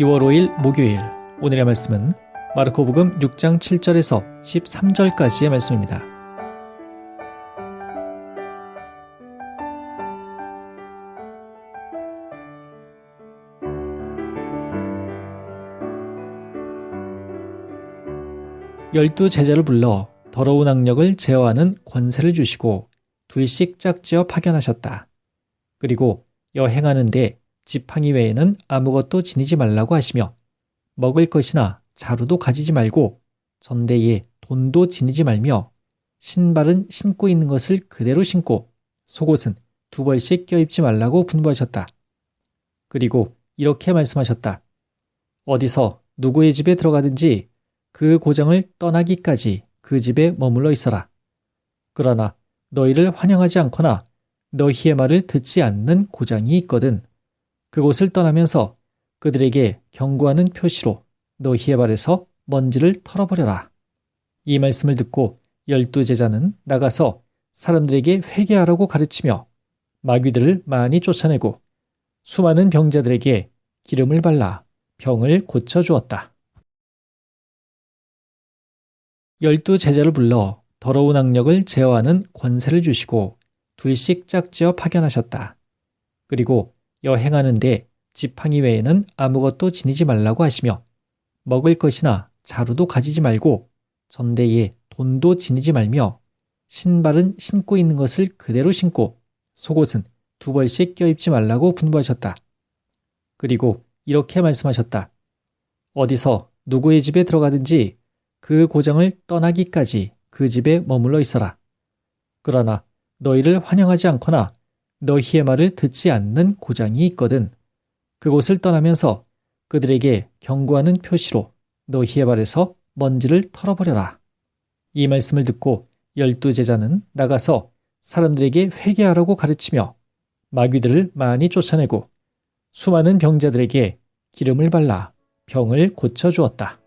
2월 5일 목요일 오늘의 말씀은 마르코복음 6장 7절에서 13절까지의 말씀입니다. 열두 제자를 불러 더러운 악력을 제어하는 권세를 주시고 둘씩 짝지어 파견하셨다. 그리고 여행하는데 지팡이 외에는 아무것도 지니지 말라고 하시며 먹을 것이나 자루도 가지지 말고 전대에 돈도 지니지 말며 신발은 신고 있는 것을 그대로 신고 속옷은 두 벌씩 껴입지 말라고 분부하셨다. 그리고 이렇게 말씀하셨다. 어디서 누구의 집에 들어가든지 그 고장을 떠나기까지 그 집에 머물러 있어라. 그러나 너희를 환영하지 않거나 너희의 말을 듣지 않는 고장이 있거든 그곳을 떠나면서 그들에게 경고하는 표시로 너희의 발에서 먼지를 털어버려라. 이 말씀을 듣고 열두 제자는 나가서 사람들에게 회개하라고 가르치며 마귀들을 많이 쫓아내고 수많은 병자들에게 기름을 발라 병을 고쳐주었다. 열두 제자를 불러 더러운 악력을 제어하는 권세를 주시고 둘씩 짝지어 파견하셨다. 그리고 여행하는데 지팡이 외에는 아무것도 지니지 말라고 하시며 먹을 것이나 자루도 가지지 말고 전대에 돈도 지니지 말며 신발은 신고 있는 것을 그대로 신고 속옷은 두 벌씩 껴입지 말라고 분부하셨다. 그리고 이렇게 말씀하셨다. 어디서 누구의 집에 들어가든지 그 고장을 떠나기까지 그 집에 머물러 있어라. 그러나 너희를 환영하지 않거나 너희의 말을 듣지 않는 고장이 있거든. 그곳을 떠나면서 그들에게 경고하는 표시로 너희의 발에서 먼지를 털어버려라. 이 말씀을 듣고 열두 제자는 나가서 사람들에게 회개하라고 가르치며 마귀들을 많이 쫓아내고 수많은 병자들에게 기름을 발라 병을 고쳐주었다.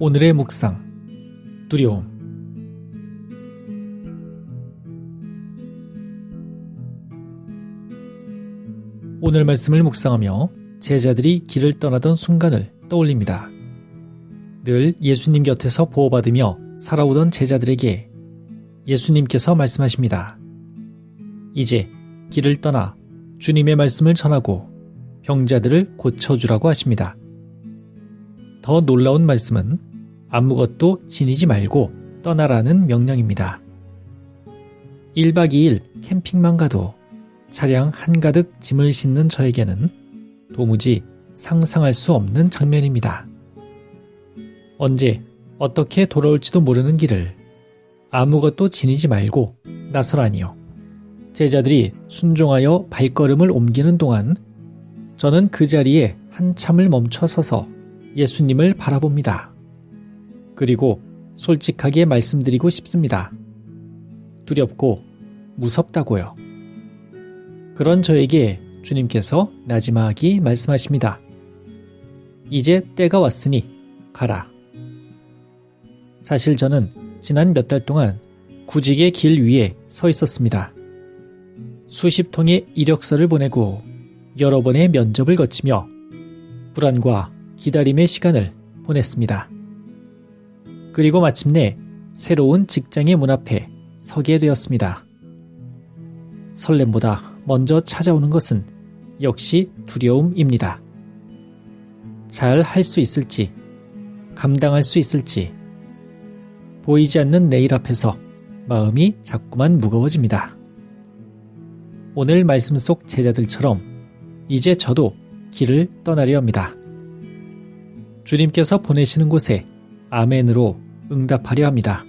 오늘의 묵상 두려움 오늘 말씀을 묵상하며 제자들이 길을 떠나던 순간을 떠올립니다. 늘 예수님 곁에서 보호받으며 살아오던 제자들에게 예수님께서 말씀하십니다. 이제 길을 떠나 주님의 말씀을 전하고 병자들을 고쳐주라고 하십니다. 더 놀라운 말씀은 아무것도 지니지 말고 떠나라는 명령입니다. 1박 2일 캠핑만 가도 차량 한가득 짐을 싣는 저에게는 도무지 상상할 수 없는 장면입니다. 언제 어떻게 돌아올지도 모르는 길을 아무것도 지니지 말고 나서라니요. 제자들이 순종하여 발걸음을 옮기는 동안 저는 그 자리에 한참을 멈춰 서서 예수님을 바라봅니다. 그리고 솔직하게 말씀드리고 싶습니다. 두렵고 무섭다고요. 그런 저에게 주님께서 나지막이 말씀하십니다. 이제 때가 왔으니 가라. 사실 저는 지난 몇 달 동안 구직의 길 위에 서 있었습니다. 수십 통의 이력서를 보내고 여러 번의 면접을 거치며 불안과 기다림의 시간을 보냈습니다. 그리고 마침내 새로운 직장의 문 앞에 서게 되었습니다. 설렘보다 먼저 찾아오는 것은 역시 두려움입니다. 잘 할 수 있을지, 감당할 수 있을지, 보이지 않는 내일 앞에서 마음이 자꾸만 무거워집니다. 오늘 말씀 속 제자들처럼 이제 저도 길을 떠나려 합니다. 주님께서 보내시는 곳에 아멘으로 응답하려 합니다.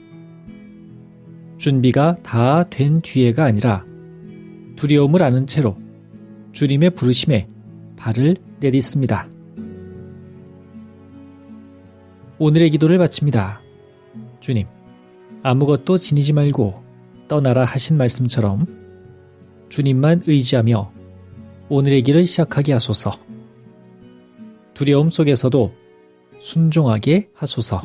준비가 다 된 뒤에가 아니라 두려움을 아는 채로 주님의 부르심에 발을 내딛습니다. 오늘의 기도를 마칩니다. 주님, 아무것도 지니지 말고 떠나라 하신 말씀처럼 주님만 의지하며 오늘의 길을 시작하게 하소서. 두려움 속에서도 순종하게 하소서.